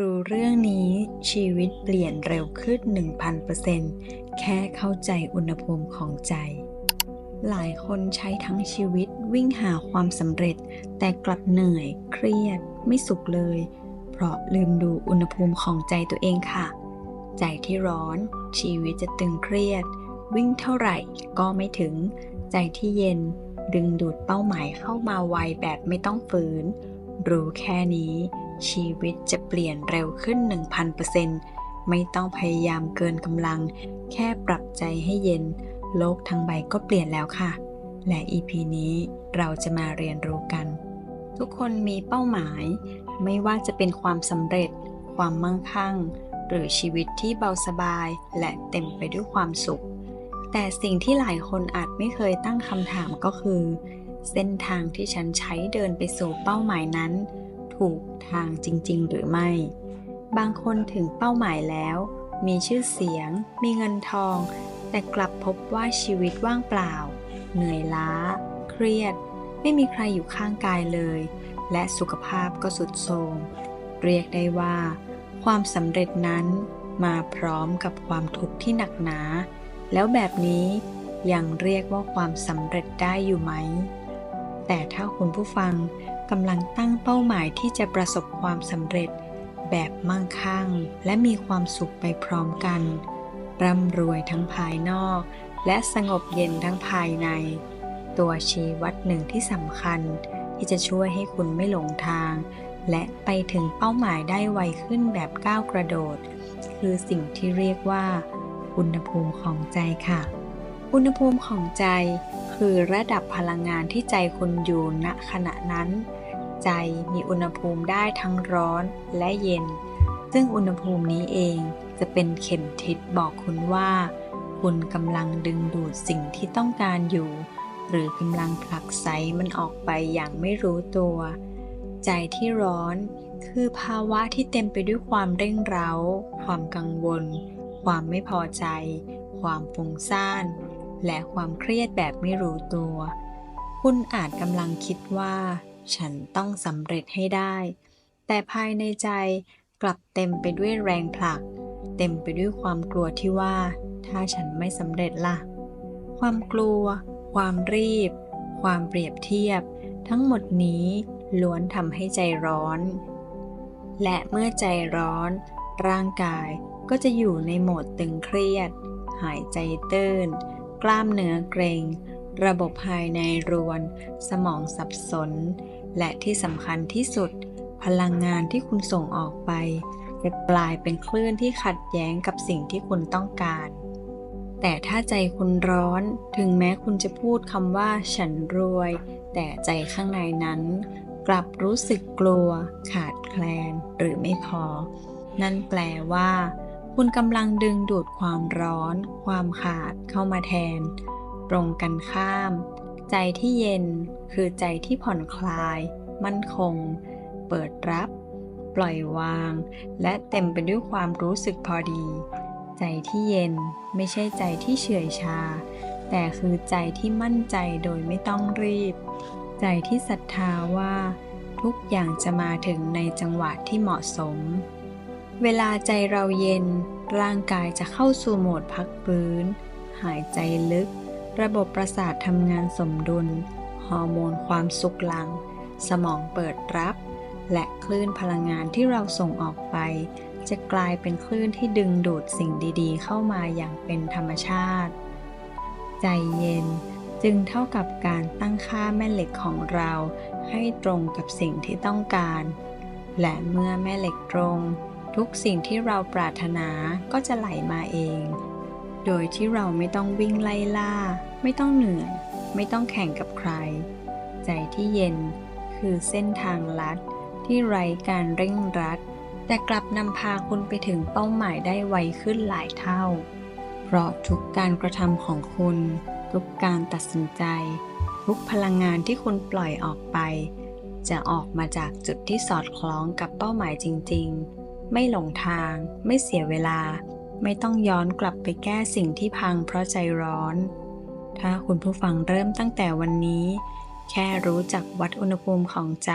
รู้เรื่องนี้ชีวิตเปลี่ยนเร็วขึ้น 1,000%แค่เข้าใจอุณหภูมิของใจ หลายคนใช้ทั้งชีวิตวิ่งหาความสำเร็จ แต่กลับเหนื่อย เครียด ไม่สุขเลย เพราะลืมดูอุณหภูมิของใจตัวเองค่ะ ใจที่ร้อน ชีวิตจะตึงเครียด วิ่งเท่าไหร่ก็ไม่ถึง ใจที่เย็น ดึงดูดเป้าหมายเข้ามาไวแบบไม่ต้องฝืน รู้แค่นี้ ชีวิตจะเปลี่ยนเร็วขึ้น 1,000%ไม่ต้องพยายามเกินกำลัง แค่ปรับใจให้เย็น โลกทั้งใบก็เปลี่ยนแล้วค่ะ และ EP นี้เราจะมาเรียนรู้กัน ทุกคนมีเป้าหมาย ไม่ว่าจะเป็นความสำเร็จ ความมั่งคั่ง หรือชีวิตที่เบาสบาย และเต็มไปด้วยความสุข แต่สิ่งที่หลายคนอาจไม่เคยตั้งคำถามก็คือ เส้นทางที่ฉันใช้เดินไปสู่เป้าหมายนั้น ถูกทางจริง ๆ หรือไม่ บางคนถึงเป้าหมายแล้ว มีชื่อเสียง มีเงินทอง แต่กลับพบว่าชีวิตว่างเปล่า เหนื่อยล้า เครียด ไม่มีใครอยู่ข้างกายเลย และสุขภาพก็สุดโทรมเรียกได้ว่า ความสำเร็จนั้นมาพร้อมกับความทุกข์ที่หนักหนา แล้วแบบนี้ยังเรียกว่าความสำเร็จได้อยู่ไหม แต่ถ้าคุณผู้ฟัง กำลังตั้งเป้าหมายที่จะประสบความสำเร็จ แบบมั่งคั่ง และมีความสุขไปพร้อมกัน ร่ำรวยทั้งภายนอก และสงบเย็นทั้งภายใน ตัวชี้วัดหนึ่งที่สำคัญ ที่จะช่วยให้คุณไม่หลงทาง และไปถึงเป้าหมายได้ไวขึ้นแบบก้าวกระโดด คือสิ่งที่เรียกว่า อุณหภูมิของใจค่ะ อุณหภูมิของใจคือระดับพลังงานที่ใจคุณอยู่ณขณะนั้น ใจมีอุณหภูมิได้ทั้งร้อนและเย็น ซึ่งอุณหภูมินี้เองจะเป็นเข็มทิศบอกคุณว่า คุณกำลังดึงดูดสิ่งที่ต้องการอยู่ หรือกำลังผลักไสมันออกไปอย่างไม่รู้ตัว ใจที่ร้อนคือภาวะที่เต็มไปด้วยความเร่งเร้า ความกังวล ความไม่พอใจ ความฟุ้งซ่าน และความเครียดแบบไม่รู้ตัว คุณอาจกำลังคิดว่า ฉันต้องสำเร็จให้ได้ แต่ภายในใจกลับเต็มไปด้วยแรงผลัก เต็มไปด้วยความกลัวที่ว่า ถ้าฉันไม่สำเร็จล่ะ ความกลัว ความรีบ ความเปรียบเทียบ ทั้งหมดนี้ล้วนทำให้ใจร้อน และเมื่อใจร้อน ร่างกายก็จะอยู่ในโหมดตึงเครียด หายใจตื้นกล้ามเนื้อเกร็ง ระบบภายในรวน สมองสับสน และที่สำคัญที่สุด พลังงานที่คุณส่งออกไป จะกลายเป็นคลื่นที่ขัดแย้งกับสิ่งที่คุณต้องการ แต่ถ้าใจคุณร้อนถึงแม้คุณจะพูดคำว่าฉันรวย แต่ใจข้างในนั้น กลับรู้สึกกลัว ขาดแคลน หรือไม่พอ นั่นแปลว่า คุณกำลังดึงดูดความร้อน ความขาดเข้ามาแทน ตรงกันข้าม ใจที่เย็นคือใจที่ผ่อนคลาย มั่นคง เปิดรับ ปล่อยวาง และเต็มไปด้วยความรู้สึกพอดี ใจที่เย็นไม่ใช่ใจที่เฉื่อยชา แต่คือใจที่มั่นใจโดยไม่ต้องรีบ ใจที่ศรัทธาว่า ทุกอย่างจะมาถึงในจังหวะที่เหมาะสม เวลาใจเราเย็นร่างกายจะเข้าสู่โหมดพักฟื้น หายใจลึก ระบบประสาททำงานสมดุล ฮอร์โมนความสุขหลัง สมองเปิดรับ และคลื่นพลังงานที่เราส่งออกไป จะกลายเป็นคลื่นที่ดึงดูดสิ่งดีๆ เข้ามาอย่างเป็นธรรมชาติ ใจเย็นจึงเท่ากับการตั้งค่าแม่เหล็กของเราให้ตรงกับสิ่งที่ต้องการ และเมื่อแม่เหล็กตรง ทุกสิ่งที่เราปรารถนาก็จะไหลมาเอง โดยที่เราไม่ต้องวิ่งไล่ล่า ไม่ต้องเหนื่อย ไม่ต้องแข่งกับใคร ใจที่เย็นคือเส้นทางลัดที่ไร้การเร่งรัด แต่กลับนำพาคุณไปถึงเป้าหมายได้ไวขึ้นหลายเท่า เพราะทุกการกระทำของคุณ ทุกการตัดสินใจ ทุกพลังงานที่คุณปล่อยออกไป จะออกมาจากจุดที่สอดคล้องกับเป้าหมายจริง ๆ ไม่หลงทาง ไม่เสียเวลา ไม่ต้องย้อนกลับไปแก้สิ่งที่พังเพราะใจร้อน ถ้าคุณผู้ฟังเริ่มตั้งแต่วันนี้ แค่รู้จักวัดอุณหภูมิของใจ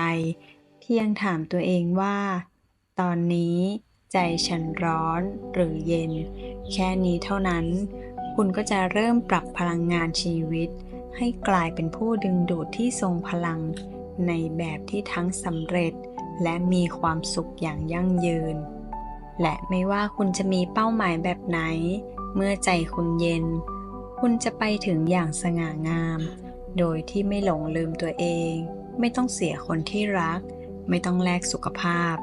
เพียงถามตัวเองว่า ตอนนี้ใจฉันร้อนหรือเย็น แค่นี้เท่านั้น คุณก็จะเริ่มปรับพลังงานชีวิต ให้กลายเป็นผู้ดึงดูดที่ทรงพลัง ในแบบที่ทั้งสำเร็จ และมีความสุขอย่างยั่งยืน และไม่ว่าคุณจะมีเป้าหมายแบบไหน เมื่อใจคุณเย็น คุณจะไปถึงอย่างสง่างาม โดยที่ไม่หลงลืมตัวเอง ไม่ต้องเสียคนที่รัก ไม่ต้องแลกสุขภาพ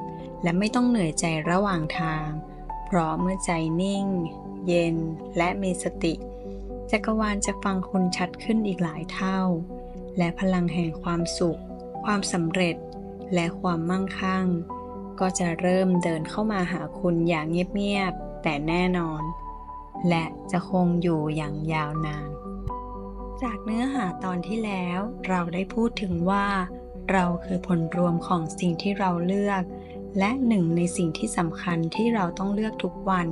และไม่ต้องเหนื่อยใจระหว่างทาง เพราะเมื่อใจนิ่ง เย็นและมีสติ จักรวาลจะฟังคุณชัดขึ้นอีกหลายเท่า และพลังแห่งความสุข ความสำเร็จ และความมั่งคั่ง ก็จะเริ่มเดินเข้ามาหาคุณอย่างเงียบๆแต่แน่นอน และจะคงอยู่อย่างยาวนาน จากเนื้อหาตอนที่แล้วเราได้พูดถึงว่า เราคือผลรวมของสิ่งที่เราเลือก และหนึ่งในสิ่งที่สำคัญที่เราต้องเลือกทุกวัน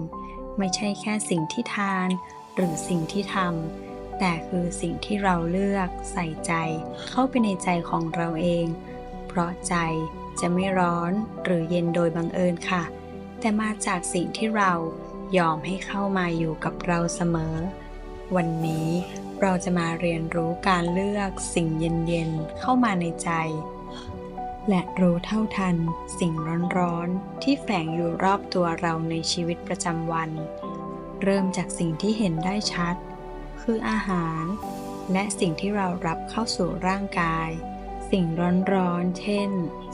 ไม่ใช่แค่สิ่งที่ทาน หรือสิ่งที่ทำแต่คือสิ่งที่เราเลือกใส่ใจ เข้าไปในใจของเราเอง เพราะใจ จะไม่ร้อนหรือเย็นโดยบังเอิญค่ะ แต่มาจากสิ่งที่เรายอมให้เข้ามาอยู่กับเราเสมอ วันนี้เราจะมาเรียนรู้การเลือกสิ่งเย็นๆเข้ามาในใจ และรู้เท่าทันสิ่งร้อนๆที่แฝงอยู่รอบตัวเราในชีวิตประจำวัน เริ่มจากสิ่งที่เห็นได้ชัด คืออาหาร และสิ่งที่เรารับเข้าสู่ร่างกาย สิ่งร้อนๆ เช่น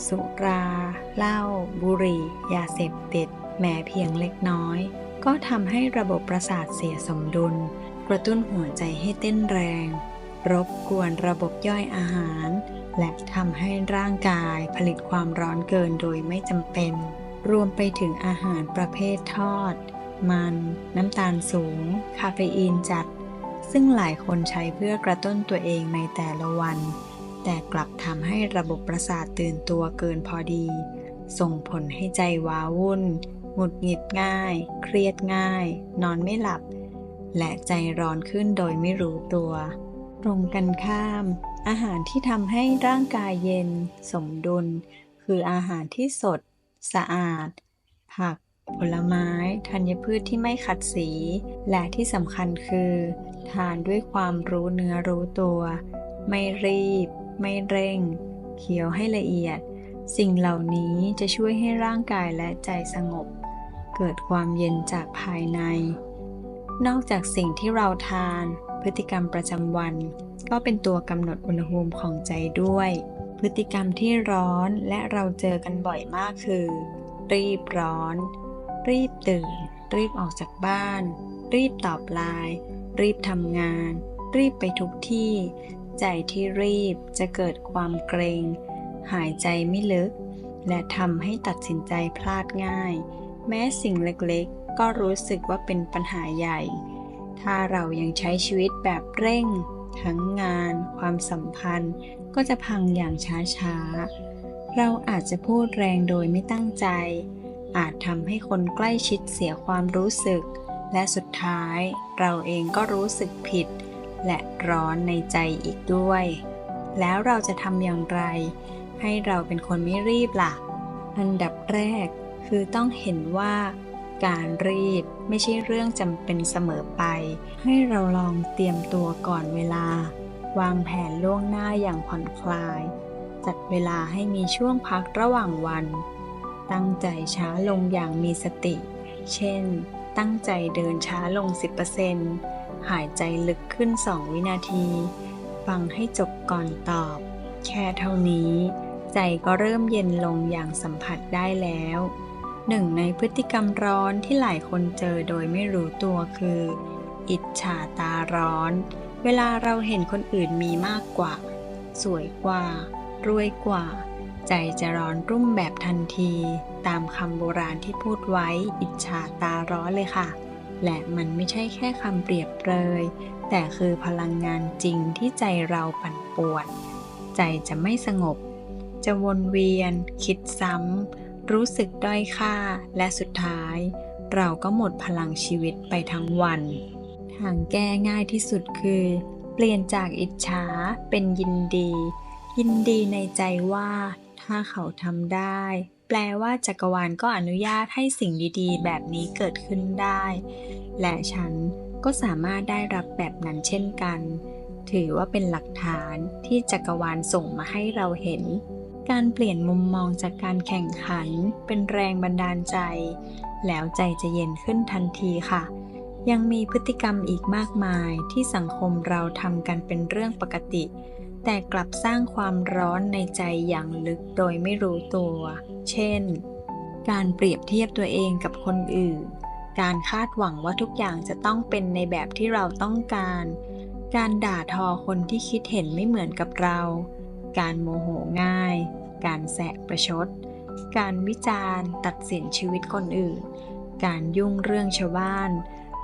สุรา เหล้า บุหรี่ ยาเสพติด แม้เพียงเล็กน้อย ก็ทำให้ระบบประสาทเสียสมดุล กระตุ้นหัวใจให้เต้นแรง รบกวนระบบย่อยอาหาร และทำให้ร่างกายผลิตความร้อนเกินโดยไม่จำเป็น รวมไปถึงอาหารประเภททอด มัน น้ำตาลสูง คาเฟอีนจัดซึ่งหลายคนใช้เพื่อกระตุ้นตัวเองในแต่ละวัน แต่กลับทำให้ระบบประสาทตื่นตัวเกินพอดี ส่งผลให้ใจว้าวุ่น หงุดหงิดง่าย เครียดง่าย นอนไม่หลับ และใจร้อนขึ้นโดยไม่รู้ตัว ตรงกันข้าม อาหารที่ทำให้ร่างกายเย็น สมดุล คืออาหารที่สด สะอาด ผัก ผลไม้ ธัญพืชที่ไม่ขัดสี และที่สำคัญคือ ทานด้วยความรู้เนื้อรู้ตัว ไม่รีบ ไม่เร่ง เคี้ยวให้ละเอียด สิ่งเหล่านี้จะช่วยให้ร่างกายและใจสงบ เกิดความเย็นจากภายใน นอกจากสิ่งที่เราทาน พฤติกรรมประจำวัน ก็เป็นตัวกำหนดอุณหภูมิของใจด้วย พฤติกรรมที่ร้อนและเราเจอกันบ่อยมากคือ รีบร้อน รีบตื่น รีบออกจากบ้าน รีบตอบไลน์รีบทำงาน รีบไปทุกที่ ใจที่รีบจะเกิดความเกรง หายใจไม่ลึก และทำให้ตัดสินใจพลาดง่าย แม้สิ่งเล็กๆ ก็รู้สึกว่าเป็นปัญหาใหญ่ ถ้าเรายังใช้ชีวิตแบบเร่ง ทั้งงาน ความสัมพันธ์ ก็จะพังอย่างช้าๆ เราอาจจะพูดแรงโดยไม่ตั้งใจ อาจทำให้คนใกล้ชิดเสียความรู้สึก และสุดท้ายเราเองก็รู้สึกผิด และร้อนในใจอีกด้วย แล้วเราจะทำอย่างไร ให้เราเป็นคนไม่รีบล่ะ อันดับแรกคือต้องเห็นว่าการรีบไม่ใช่เรื่องจำเป็นเสมอไป ให้เราลองเตรียมตัวก่อนเวลา วางแผนล่วงหน้าอย่างผ่อนคลาย จัดเวลาให้มีช่วงพักระหว่างวัน ตั้งใจช้าลงอย่างมีสติ เช่น ตั้งใจเดินช้าลง 10% หายใจลึกขึ้น2วินาที ฟังให้จบก่อนตอบ แค่เท่านี้ ใจก็เริ่มเย็นลงอย่างสัมผัสได้แล้ว หนึ่งในพฤติกรรมร้อนที่หลายคนเจอโดยไม่รู้ตัวคือ อิจฉาตาร้อน เวลาเราเห็นคนอื่นมีมากกว่า สวยกว่า รวยกว่า ใจจะร้อนรุ่มแบบทันที ตามคำโบราณที่พูดไว้ อิจฉาตาร้อนเลยค่ะ และมันไม่ใช่แค่คำเปรียบเปรย แต่คือพลังงานจริงที่ใจเราปั่นป่วน ใจจะไม่สงบ จะวนเวียน คิดซ้ำ รู้สึกด้อยค่า และสุดท้าย เราก็หมดพลังชีวิตไปทั้งวัน ทางแก้ง่ายที่สุดคือ เปลี่ยนจากอิจฉาเป็นยินดี ยินดีในใจว่า ถ้าเขาทำได้ แปลว่าจักรวาลก็อนุญาตให้สิ่งดีๆ แบบนี้เกิดขึ้นได้ และฉันก็สามารถได้รับแบบนั้นเช่นกัน ถือว่าเป็นหลักฐานที่จักรวาลส่งมาให้เราเห็น การเปลี่ยนมุมมองจากการแข่งขัน เป็นแรงบันดาลใจ แล้วใจจะเย็นขึ้นทันทีค่ะ ยังมีพฤติกรรมอีกมากมายที่สังคมเราทำกันเป็นเรื่องปกติ แต่กลับสร้างความร้อนในใจอย่างลึกโดยไม่รู้ตัว เช่น การเปรียบเทียบตัวเองกับคนอื่น การคาดหวังว่าทุกอย่างจะต้องเป็นในแบบที่เราต้องการ การด่าทอคนที่คิดเห็นไม่เหมือนกับเรา การโมโหง่าย การแสะประชด การวิจารณ์ ตัดสินชีวิตคนอื่น การยุ่งเรื่องชาวบ้าน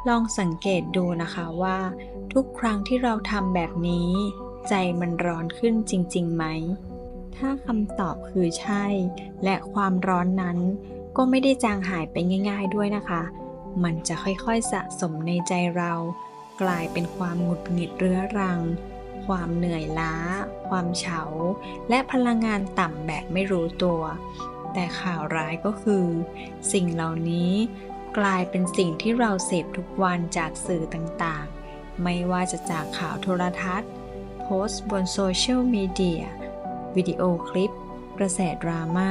ลองสังเกตดูนะคะว่า ทุกครั้งที่เราทำแบบนี้ ใจมันร้อนขึ้นจริงๆไหม ถ้าคำตอบคือใช่ และความร้อนนั้นก็ไม่ได้จางหายไปง่าย ๆด้วยนะคะ มันจะค่อยๆสะสมในใจเรา กลายเป็นความหงุดหงิดเรื้อรัง ความเหนื่อยล้า ความเฉา และพลังงานต่ำแบบไม่รู้ตัว แต่ข่าวร้ายก็คือ สิ่งเหล่านี้กลายเป็นสิ่งที่เราเสพทุกวันจากสื่อต่างๆ ไม่ว่าจะจากข่าวโทรทัศน์ โพสต์บนโซเชียลมีเดีย วิดีโอคลิป กระแสดราม่า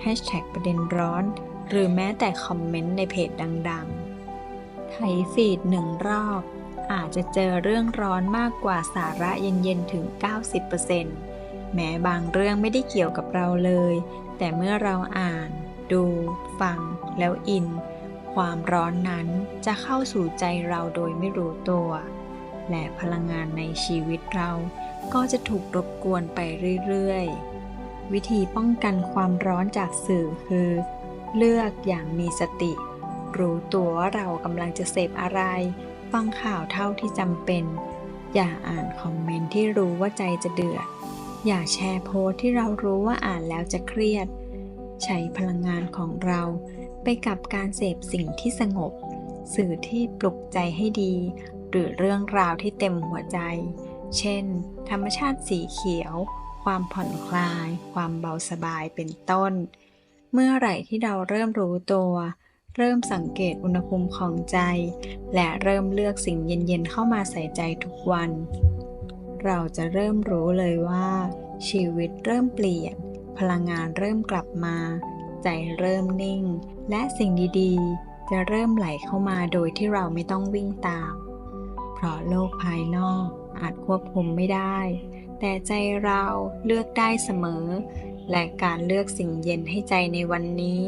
แฮชแท็กประเด็นร้อน หรือแม้แต่คอมเมนต์ในเพจดังๆ ไถฟีดหนึ่งรอบ อาจจะเจอเรื่องร้อนมากกว่าสาระเย็นๆ ถึง 90%แม้บางเรื่องไม่ได้เกี่ยวกับเราเลย แต่เมื่อเราอ่าน ดู ฟัง แล้วอิน ความร้อนนั้นจะเข้าสู่ใจเราโดยไม่รู้ตัว และพลังงานในชีวิตเราก็จะถูกรบกวนไปเรื่อยๆ วิธีป้องกันความร้อนจากสื่อคือ เลือกอย่างมีสติ รู้ตัวว่าเรากำลังจะเสพอะไร ฟังข่าวเท่าที่จำเป็น อย่าอ่านคอมเมนต์ที่รู้ว่าใจจะเดือด อย่าแชร์โพสที่เรารู้ว่าอ่านแล้วจะเครียด ใช้พลังงานของเราไปกับการเสพสิ่งที่สงบ สื่อที่ปลุกใจให้ดี หรือเรื่องราวที่เต็มหัวใจ เช่น ธรรมชาติสีเขียว ความผ่อนคลาย ความเบาสบายเป็นต้น เมื่อไหร่ที่เราเริ่มรู้ตัว เริ่มสังเกตอุณหภูมิของใจ และเริ่มเลือกสิ่งเย็นๆเข้ามาใส่ใจทุกวัน เราจะเริ่มรู้เลยว่า ชีวิตเริ่มเปลี่ยน พลังงานเริ่มกลับมา ใจเริ่มนิ่ง และสิ่งดีๆจะเริ่มไหลเข้ามาโดยที่เราไม่ต้องวิ่งตาม เพราะโลกภายนอกอาจควบคุมไม่ได้ แต่ใจเราเลือกได้เสมอ และการเลือกสิ่งเย็นให้ใจในวันนี้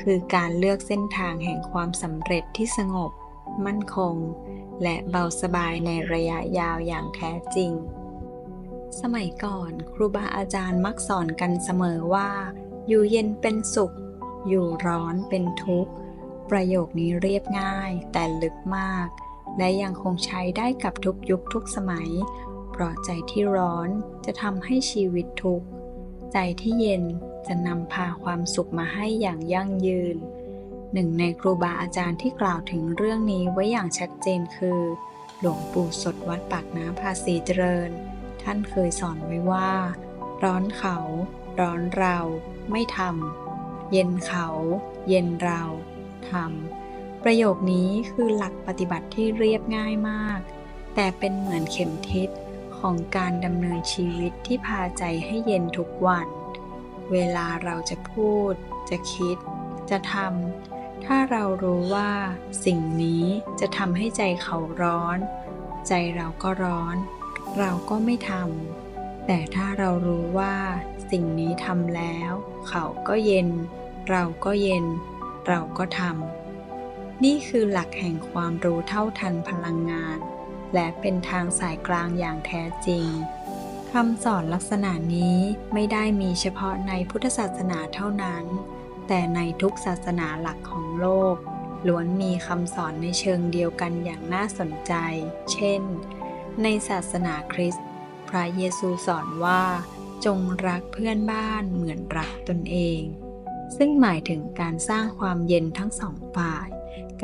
คือการเลือกเส้นทางแห่งความสำเร็จที่สงบ มั่นคง และเบาสบายในระยะยาวอย่างแท้จริง สมัยก่อนครูบาอาจารย์มักสอนกันเสมอว่า อยู่เย็นเป็นสุข อยู่ร้อนเป็นทุกข์ ประโยคนี้เรียบง่ายแต่ลึกมาก และยังคงใช้ได้กับทุกยุคทุกสมัย เพราะใจที่ร้อนจะทำให้ชีวิตทุกข์ ใจที่เย็นจะนำพาความสุขมาให้อย่างยั่งยืน หนึ่งในครูบาอาจารย์ที่กล่าวถึงเรื่องนี้ไว้อย่างชัดเจนคือ หลวงปู่สดวัดปากน้ำภาษีเจริญ ท่านเคยสอนไว้ว่า ร้อนเขา ร้อนเรา ไม่ทำเย็นเขา เย็นเราทำ ประโยคนี้คือหลักปฏิบัติที่เรียบง่ายมาก แต่เป็นเหมือนเข็มทิศของการดำเนินชีวิตที่พาใจให้เย็นทุกวัน เวลาเราจะพูด จะคิด จะทำ ถ้าเรารู้ว่าสิ่งนี้จะทำให้ใจเขาร้อน ใจเราก็ร้อน เราก็ไม่ทำ แต่ถ้าเรารู้ว่าสิ่งนี้ทำแล้ว เขาก็เย็น เราก็เย็น เราก็ทำ นี่คือหลักแห่งความรู้เท่าทันพลังงาน และเป็นทางสายกลางอย่างแท้จริงคำสอนลักษณะนี้ไม่ได้มีเฉพาะในพุทธศาสนาเท่านั้น แต่ในทุกศาสนาหลักของโลก ล้วนมีคำสอนในเชิงเดียวกันอย่างน่าสนใจ เช่น ในศาสนาคริสต์ พระเยซูสอนว่า จงรักเพื่อนบ้านเหมือนรักตนเอง ซึ่งหมายถึงการสร้างความเย็นทั้งสองฝ่าย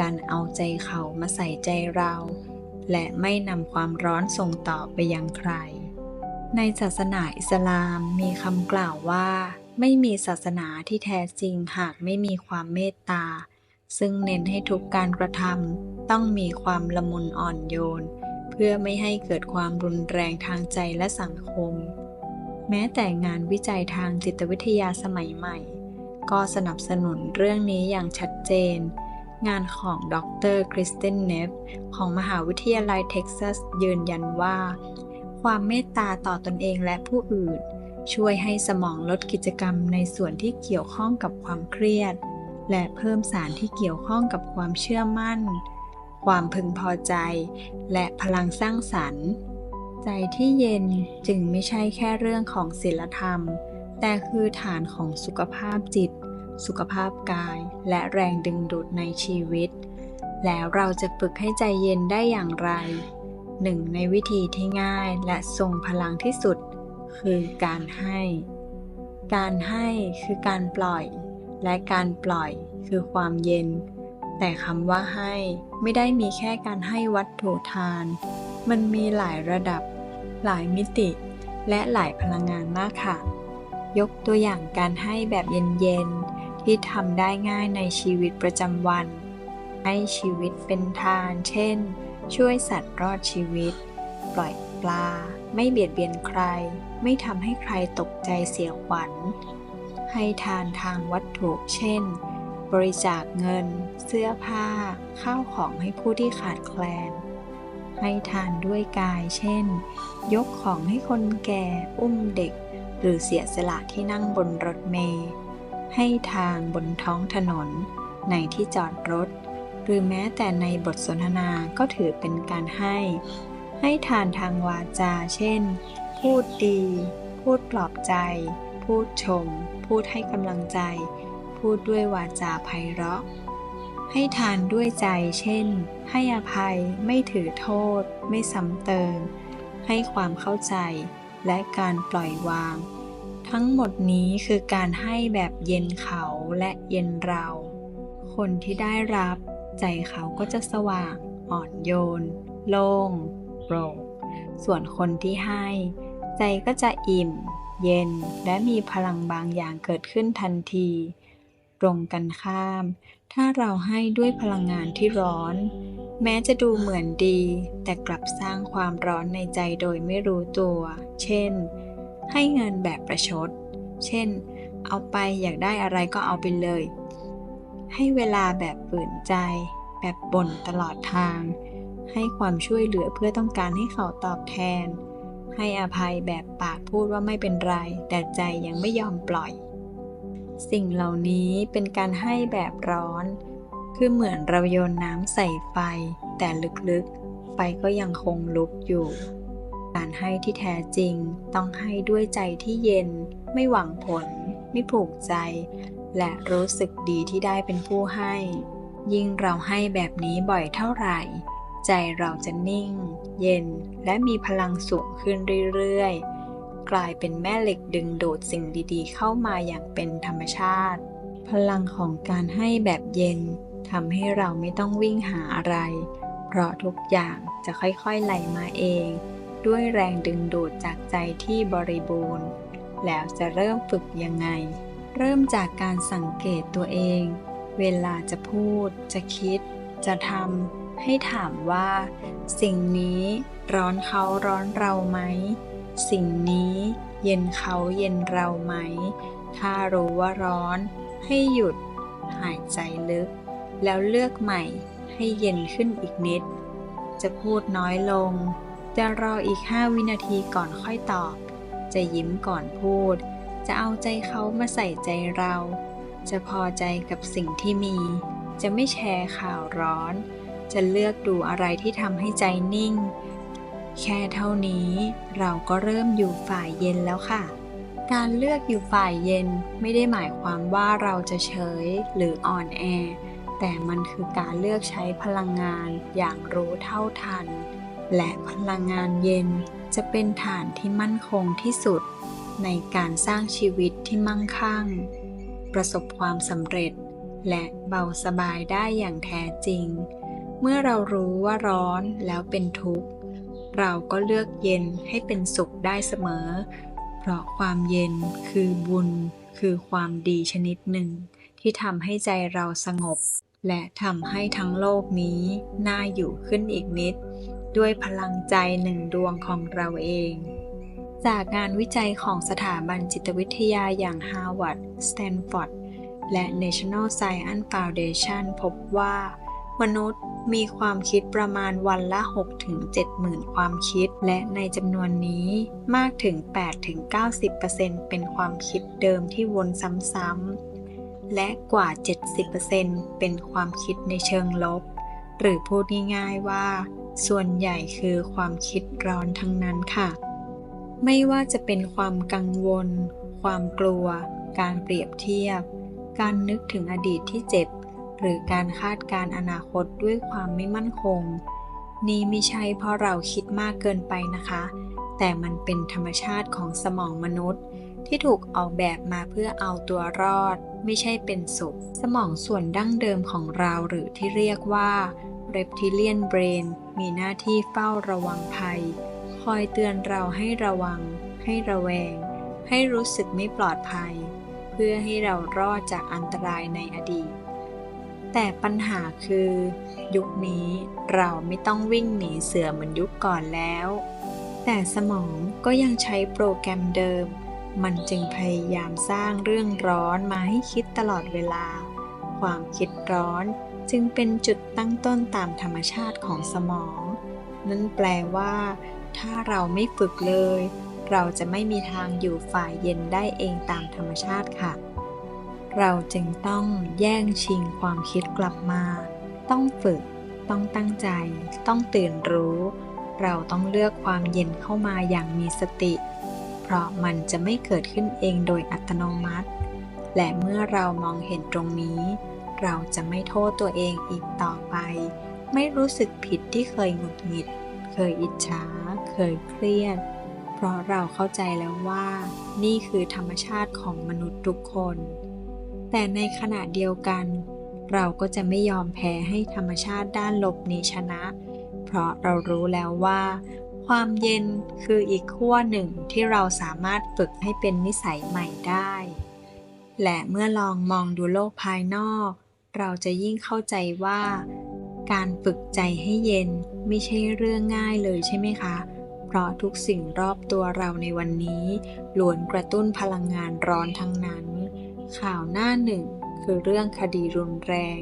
การเอาใจเขามาใส่ใจเรา และไม่นำความร้อนส่งต่อไปยังใคร ในศาสนาอิสลามมีคำกล่าวว่า ไม่มีศาสนาที่แท้จริงหากไม่มีความเมตตา ซึ่งเน้นให้ทุกการกระทำต้องมีความละมุนอ่อนโยน เพื่อไม่ให้เกิดความรุนแรงทางใจและสังคม แม้แต่งานวิจัยทางจิตวิทยาสมัยใหม่ ก็สนับสนุนเรื่องนี้อย่างชัดเจน งานของดรคริสตินเนฟของมหาวิทยาลัยเท็กซัสยืนยันว่า ความเมตตาต่อตนเองและผู้อื่น ช่วยให้สมองลดกิจกรรมในส่วนที่เกี่ยวข้องกับความเครียด และเพิ่มสารที่เกี่ยวข้องกับความเชื่อมั่น ความพึงพอใจ และพลังสร้างสรรค์ ใจที่เย็นจึงไม่ใช่แค่เรื่องของศีลธรรม แต่คือฐานของสุขภาพจิต สุขภาพกาย และแรงดึงดูดในชีวิต แล้วเราจะฝึกให้ใจเย็นได้อย่างไร หนึ่งในวิธีที่ง่ายและทรงพลังที่สุด คือการให้ การให้คือการปล่อย และการปล่อยคือความเย็น แต่คำว่าให้ไม่ได้มีแค่การให้วัตถุทาน มันมีหลายระดับ หลายมิติ และหลายพลังงานมากค่ะยกตัวอย่างการให้แบบเย็นๆ ที่ทำได้ง่ายในชีวิตประจำวัน ให้ชีวิตเป็นทาน เช่น ช่วยสัตว์รอดชีวิต ปล่อยปลา ไม่เบียดเบียนใคร ไม่ทำให้ใครตกใจเสียขวัญ ให้ทานทางวัตถุ เช่น บริจาคเงิน เสื้อผ้า ข้าวของให้ผู้ที่ขาดแคลน ให้ทานด้วยกาย เช่น ยกของให้คนแก่ อุ้มเด็ก หรือเสียสละที่นั่งบนรถเมล์ ให้ทางบนท้องถนน ในที่จอดรถ หรือแม้แต่ในบทสนทนาก็ถือเป็นการให้ ให้ทานทางวาจา เช่น พูดดี พูดปลอบใจ พูดชม พูดให้กำลังใจ พูดด้วยวาจาไพเราะ ให้ทานด้วยใจ เช่น ให้อภัย ไม่ถือโทษ ไม่ซ้ำเติม ให้ความเข้าใจ และการปล่อยวาง ทั้งหมดนี้คือการให้แบบเย็นเขาและเย็นเรา คนที่ได้รับใจเขาก็จะสว่าง อ่อนโยน โล่งโปร่ง ส่วนคนที่ให้ ใจก็จะอิ่ม เย็นและมีพลังบางอย่างเกิดขึ้นทันที ตรงกันข้าม ถ้าเราให้ด้วยพลังงานที่ร้อน แม้จะดูเหมือนดี แต่กลับสร้างความร้อนในใจโดยไม่รู้ตัว เช่น ให้เงินแบบประชด เช่น เอาไปอยากได้อะไรก็เอาไปเลย ให้เวลาแบบฝืนใจ แบบบ่นตลอดทาง ให้ความช่วยเหลือเพื่อต้องการให้เขาตอบแทน ให้อภัยแบบปากพูดว่าไม่เป็นไร แต่ใจยังไม่ยอมปล่อย สิ่งเหล่านี้เป็นการให้แบบร้อน คือเหมือนเราโยนน้ำใส่ไฟ แต่ลึกๆ ไฟก็ยังคงลุกอยู่ การให้ที่แท้จริง ต้องให้ด้วยใจที่เย็น ไม่หวังผล ไม่ผูกใจ และรู้สึกดีที่ได้เป็นผู้ให้ ยิ่งเราให้แบบนี้บ่อยเท่าไหร่ ใจเราจะนิ่ง เย็นและมีพลังสูงขึ้นเรื่อยๆ กลายเป็นแม่เหล็กดึงดูดสิ่งดีๆ เข้ามาอย่างเป็นธรรมชาติ พลังของการให้แบบเย็นทำให้เราไม่ต้องวิ่งหาอะไร เพราะทุกอย่างจะค่อยๆไหลมาเอง ด้วยแรงดึงดูดจากใจที่บริบูรณ์ แล้วจะเริ่มฝึกยังไง เริ่มจากการสังเกตตัวเอง เวลาจะพูด จะคิด จะทำให้ถามว่า สิ่งนี้ร้อนเขาร้อนเราไหม สิ่งนี้เย็นเขาเย็นเราไหม ถ้ารู้ว่าร้อน ให้หยุด หายใจลึก แล้วเลือกใหม่ให้เย็นขึ้นอีกนิด จะพูดน้อยลง จะรออีก 5 วินาทีก่อนค่อยตอบ จะยิ้มก่อนพูด จะเอาใจเขามาใส่ใจเรา จะพอใจกับสิ่งที่มี จะไม่แชร์ข่าวร้อน จะเลือกดูอะไรที่ทำให้ใจนิ่ง แค่เท่านี้เราก็เริ่มอยู่ฝ่ายเย็นแล้วค่ะ การเลือกอยู่ฝ่ายเย็นไม่ได้หมายความว่าเราจะเฉยหรืออ่อนแอ แต่มันคือการเลือกใช้พลังงานอย่างรู้เท่าทัน และพลังงานเย็นจะเป็นฐานที่มั่นคงที่สุด ในการสร้างชีวิตที่มั่งคั่ง ประสบความสำเร็จ และเบาสบายได้อย่างแท้จริง เมื่อเรารู้ว่าร้อนแล้วเป็นทุกข์ เราก็เลือกเย็นให้เป็นสุขได้เสมอ เพราะความเย็นคือบุญ คือความดีชนิดหนึ่ง ที่ทำให้ใจเราสงบ และทำให้ทั้งโลกนี้น่าอยู่ขึ้นอีกนิด ด้วยพลังใจหนึ่งดวงของเราเอง จากงานวิจัยของสถาบันจิตวิทยาอย่าง Harvard, Stanford และ National Science Foundation พบว่า มนุษย์มีความคิดประมาณวันละ 6-7หมื่นความคิด และในจำนวนนี้มากถึง 8-90%เป็นความคิดเดิมที่วนซ้ำๆ และกว่า 70%เป็นความคิดในเชิงลบ หรือพูดง่ายๆว่า ส่วนใหญ่คือความคิดร้อนทั้งนั้นค่ะ ไม่ว่าจะเป็นความกังวล ความกลัว การเปรียบเทียบ การนึกถึงอดีตที่เจ็บ หรือการคาดการณ์อนาคตด้วยความไม่มั่นคง นี่ไม่ใช่เพราะเราคิดมากเกินไปนะคะ แต่มันเป็นธรรมชาติของสมองมนุษย์ ที่ถูกออกแบบมาเพื่อเอาตัวรอด ไม่ใช่เป็นสุข สมองส่วนดั้งเดิมของเราหรือที่เรียกว่า reptilian brain มีหน้าที่เฝ้าระวังภัย คอยเตือนเราให้ระวัง ให้ระแวง ให้รู้สึกไม่ปลอดภัย เพื่อให้เรารอดจากอันตรายในอดีต แต่ปัญหาคือ ยุคนี้เราไม่ต้องวิ่งหนีเสือเหมือนยุคก่อนแล้ว แต่สมองก็ยังใช้โปรแกรมเดิม มันจึงพยายามสร้างเรื่องร้อนมาให้คิดตลอดเวลา ความคิดร้อนจึงเป็นจุดตั้งต้นตามธรรมชาติของสมอง นั่นแปลว่า ถ้าเราไม่ฝึกเลย เราจะไม่มีทางอยู่ฝ่ายเย็นได้เองตามธรรมชาติค่ะ เราจึงต้องแย่งชิงความคิดกลับมา ต้องฝึก ต้องตั้งใจ ต้องตื่นรู้ เราต้องเลือกความเย็นเข้ามาอย่างมีสติ เพราะมันจะไม่เกิดขึ้นเองโดยอัตโนมัติ และเมื่อเรามองเห็นตรงนี้ เราจะไม่โทษตัวเองอีกต่อไป ไม่รู้สึกผิดที่เคยหงุดหงิด เคยอิจฉา เคยเครียด เพราะเราเข้าใจแล้วว่า นี่คือธรรมชาติของมนุษย์ทุกคน แต่ในขณะเดียวกัน เราก็จะไม่ยอมแพ้ให้ธรรมชาติด้านลบนี้ชนะ เพราะเรารู้แล้วว่า ความเย็นคืออีกขั้วหนึ่งที่เราสามารถฝึกให้เป็นนิสัยใหม่ได้ และเมื่อลองมองดูโลกภายนอก เราจะยิ่งเข้าใจว่า การฝึกใจให้เย็นไม่ใช่เรื่องง่ายเลยใช่ไหมคะ เพราะทุกสิ่งรอบตัวเราในวันนี้ล้วนกระตุ้นพลังงานร้อนทั้งนั้น ข่าวหน้าหนึ่งคือเรื่องคดีรุนแรง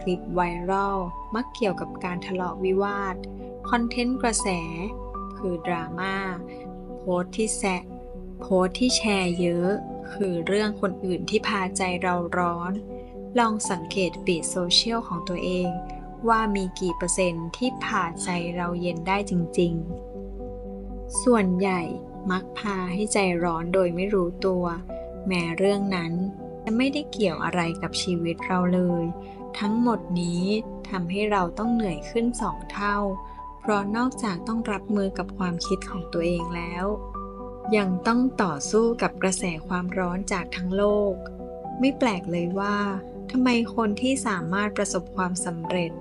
คลิปไวรัลมักเกี่ยวกับการทะเลาะวิวาท คอนเทนต์กระแส คือดราม่าโพสที่แซะโพสที่แชร์เยอะ คือเรื่องคนอื่นที่พาใจเราร้อน ลองสังเกตฟีดโซเชียลของตัวเอง ว่ามีกี่เปอร์เซ็นต์ที่พาใจเราเย็นได้จริง ๆ ส่วนใหญ่มักพาให้ใจร้อนโดยไม่รู้ตัว แม้เรื่องนั้นจะไม่ได้เกี่ยวอะไรกับชีวิตเราเลย ทั้งหมดนี้ทำให้เราต้องเหนื่อยขึ้นสองเท่า เพราะนอกจากต้องรับมือกับความคิดของตัวเองแล้ว ยังต้องต่อสู้กับกระแสความร้อนจากทั้งโลก ไม่แปลกเลยว่าทำไมคนที่สามารถประสบความสำเร็จ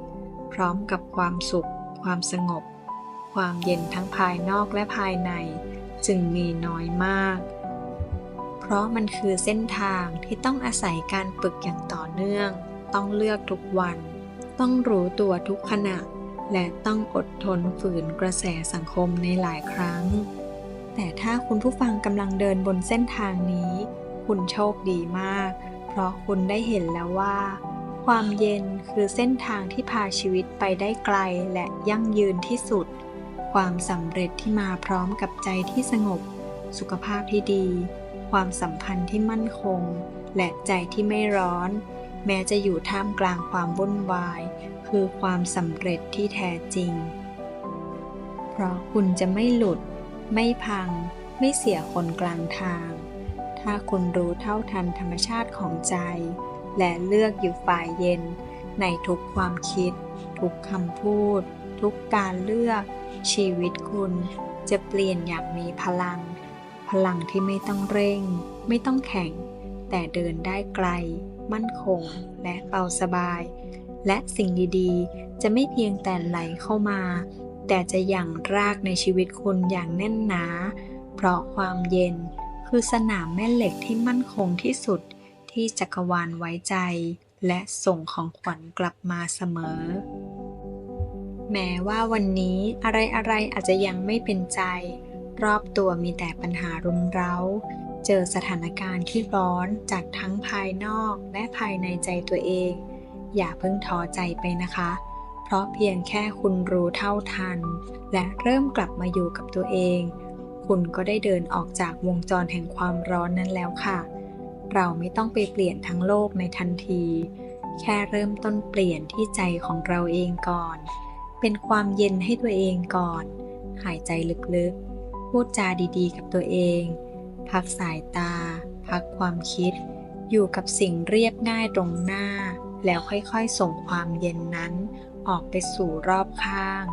พร้อมกับความสุข ความสงบ ความเย็นทั้งภายนอกและภายใน จึงมีน้อยมาก เพราะมันคือเส้นทางที่ต้องอาศัยการฝึกอย่างต่อเนื่อง ต้องเลือกทุกวัน ต้องรู้ตัวทุกขณะ และต้องอดทนฝืนกระแสสังคมในหลายครั้ง แต่ถ้าคุณผู้ฟังกำลังเดินบนเส้นทางนี้ คุณโชคดีมาก เพราะคุณได้เห็นแล้วว่า ความเย็นคือเส้นทางที่พาชีวิตไปได้ไกลและยั่งยืนที่สุด ความสำเร็จที่มาพร้อมกับใจที่สงบ สุขภาพที่ดี ความสัมพันธ์ที่มั่นคง และใจที่ไม่ร้อน แม้จะอยู่ท่ามกลางความวุ่นวาย คือความสำเร็จที่แท้จริง เพราะคุณจะไม่หลุด ไม่พัง ไม่เสียคนกลางทาง ถ้าคุณรู้เท่าทันธรรมชาติของใจ และเลือกอยู่ฝ่ายเย็น ในทุกความคิด ทุกคำพูด ทุกการเลือก ชีวิตคุณจะเปลี่ยนอย่างมีพลัง พลังที่ไม่ต้องเร่ง ไม่ต้องแข่ง แต่เดินได้ไกล มั่นคง และเบาสบาย และสิ่งดีๆ จะไม่เพียงแต่ไหลเข้ามา แต่จะอย่างรากในชีวิตคุณอย่างแน่นหนา เพราะความเย็นคือสนามแม่เหล็กที่มั่นคงที่สุดที่จักรวาลไว้ใจ และส่งของขวัญกลับมาเสมอ แม้ว่าวันนี้อะไรๆอาจจะยังไม่เป็นใจ รอบตัวมีแต่ปัญหารุมเร้า เจอสถานการณ์ที่ร้อนจากทั้งภายนอกและภายในใจตัวเอง อย่าเพิ่งท้อใจไปนะคะ เพราะเพียงแค่คุณรู้เท่าทัน และเริ่มกลับมาอยู่กับตัวเอง คุณก็ได้เดินออกจากวงจรแห่งความร้อนนั้นแล้วค่ะ เราไม่ต้องไปเปลี่ยนทั้งโลกในทันที แค่เริ่มต้นเปลี่ยนที่ใจของเราเองก่อน เป็นความเย็นให้ตัวเองก่อน หายใจลึกๆ พูดจาดีๆ กับตัวเอง พักสายตา พักความคิด อยู่กับสิ่งเรียบง่ายตรงหน้า แล้วค่อยๆ ส่งความเย็นนั้น ออกไปสู่รอบข้าง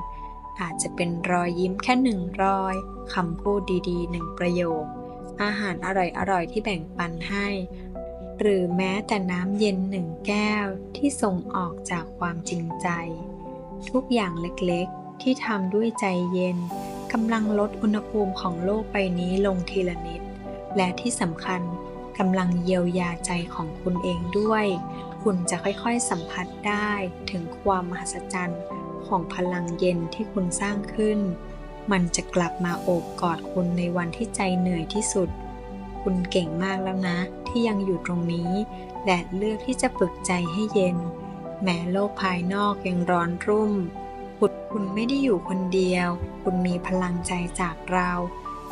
อาจจะเป็นรอยยิ้มแค่หนึ่งรอยคำพูดดีๆหนึ่งประโยค อาหารอร่อยๆ ที่แบ่งปันให้ หรือแม้แต่น้ำเย็นหนึ่งแก้วที่ส่งออกจากความจริงใจ ทุกอย่างเล็กๆที่ทำด้วยใจเย็นกำลังลดอุณหภูมิของโลกใบนี้ลงทีละนิด และที่สำคัญกำลังเยียวยาใจของคุณเองด้วย คุณจะค่อยๆสัมผัสได้ถึงความมหัศจรรย์ของพลังเย็นที่คุณสร้างขึ้น มันจะกลับมาโอบกอดคุณในวันที่ใจเหนื่อยที่สุด คุณเก่งมากแล้วนะ ที่ยังอยู่ตรงนี้ และเลือกที่จะฝึกใจให้เย็น แม้โลกภายนอกยังร้อนรุ่ม คุณคุณไม่ได้อยู่คนเดียว คุณมีพลังใจจากเรา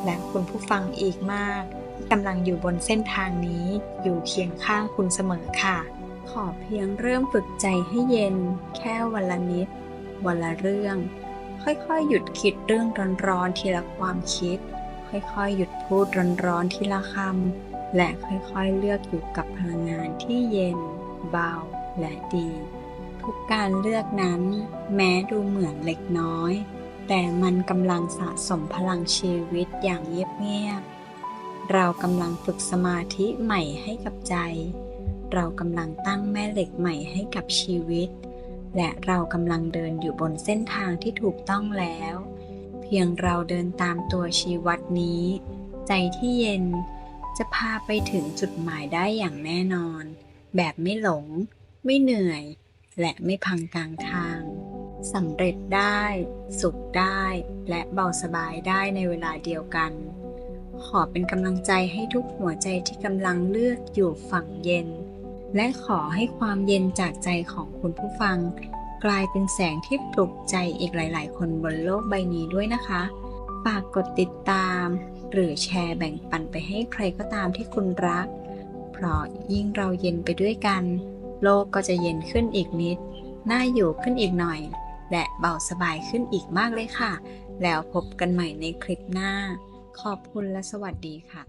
และคุณผู้ฟังอีกมาก กำลังอยู่บนเส้นทางนี้อยู่เคียงข้างคุณเสมอค่ะ ขอเพียงเริ่มฝึกใจให้เย็น แค่วันละนิด วันละเรื่อง ค่อยๆ หยุดคิดเรื่องร้อนๆทีละความคิด ค่อยๆ หยุดพูดร้อนๆทีละคำและค่อยๆ เลือกอยู่กับพลังงานที่เย็น เบาและดี ทุกการเลือกนั้น แม้ดูเหมือนเล็กน้อย แต่มันกำลังสะสมพลังชีวิตอย่างเงียบๆ เรากำลังฝึกสมาธิใหม่ให้กับใจ เรากำลังตั้งแม่เหล็กใหม่ให้กับชีวิต และเรากำลังเดินอยู่บนเส้นทางที่ถูกต้องแล้ว เพียงเราเดินตามตัวชีวัดนี้ ใจที่เย็นจะพาไปถึงจุดหมายได้อย่างแน่นอน แบบไม่หลง ไม่เหนื่อย และไม่พังกลางทางสำเร็จได้ สุขได้ และเบาสบายได้ในเวลาเดียวกัน ขอเป็นกำลังใจให้ทุกหัวใจที่กำลังเลือกอยู่ฝั่งเย็น และขอให้ความเย็นจากใจของคุณผู้ฟัง กลายเป็นแสงที่ปลุกใจอีกหลาย ๆ คนบนโลกใบนี้ด้วยนะคะ ฝากกดติดตาม หรือแชร์แบ่งปันไปให้ใครก็ตามที่คุณรัก เพราะยิ่งเราเย็นไปด้วยกัน โลกก็จะเย็นขึ้นอีกนิด น่าอยู่ขึ้นอีกหน่อย และเบาสบายขึ้นอีกมากเลยค่ะ แล้วพบกันใหม่ในคลิปหน้า ขอบคุณและสวัสดีค่ะ